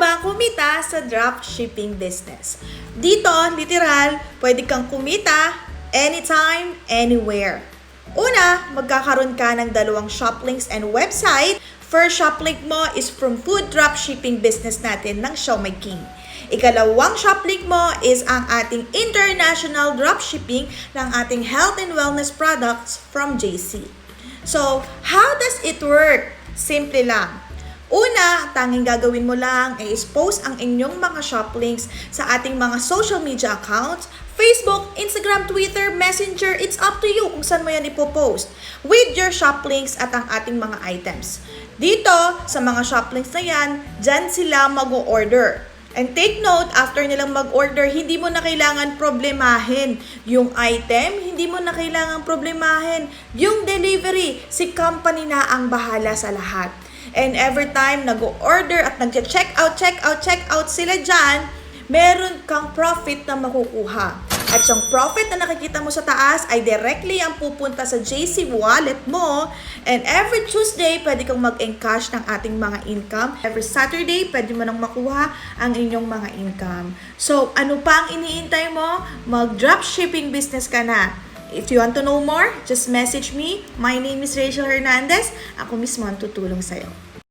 ba kumita sa dropshipping business? Dito, literal, pwede kang kumita anytime, anywhere. Una, magkakaroon ka ng dalawang shop links and website. First shop link mo is from food dropshipping business natin ng Xiaomai King. Ikalawang shop link mo is ang ating international dropshipping ng ating health and wellness products from JC. So, how does it work? Simple lang. Una, tanging gagawin mo lang is post ang inyong mga shop links sa ating mga social media accounts, Facebook, Instagram, Twitter, Messenger, it's up to you kung saan mo yan ipopost with your shop links at ang ating mga items. Dito, sa mga shop links na yan, dyan sila mag-order. And take note, after nilang mag-order, hindi mo na kailangan problemahin yung item, hindi mo na kailangan problemahin yung delivery. Si company na ang bahala sa lahat. And every time nag-order at nag-check out, check out, check out sila dyan, meron kang profit na makukuha. At yung profit na nakikita mo sa taas ay directly ang pupunta sa JC wallet mo. And every Tuesday, pwede kang mag-encash ng ating mga income. Every Saturday, pwede mo nang makuha ang inyong mga income. So, ano pa ang iniintay mo? Mag-dropshipping business ka na. If you want to know more, just message me. My name is Rachel Hernandez. Ako mismo ang tutulong sa'yo.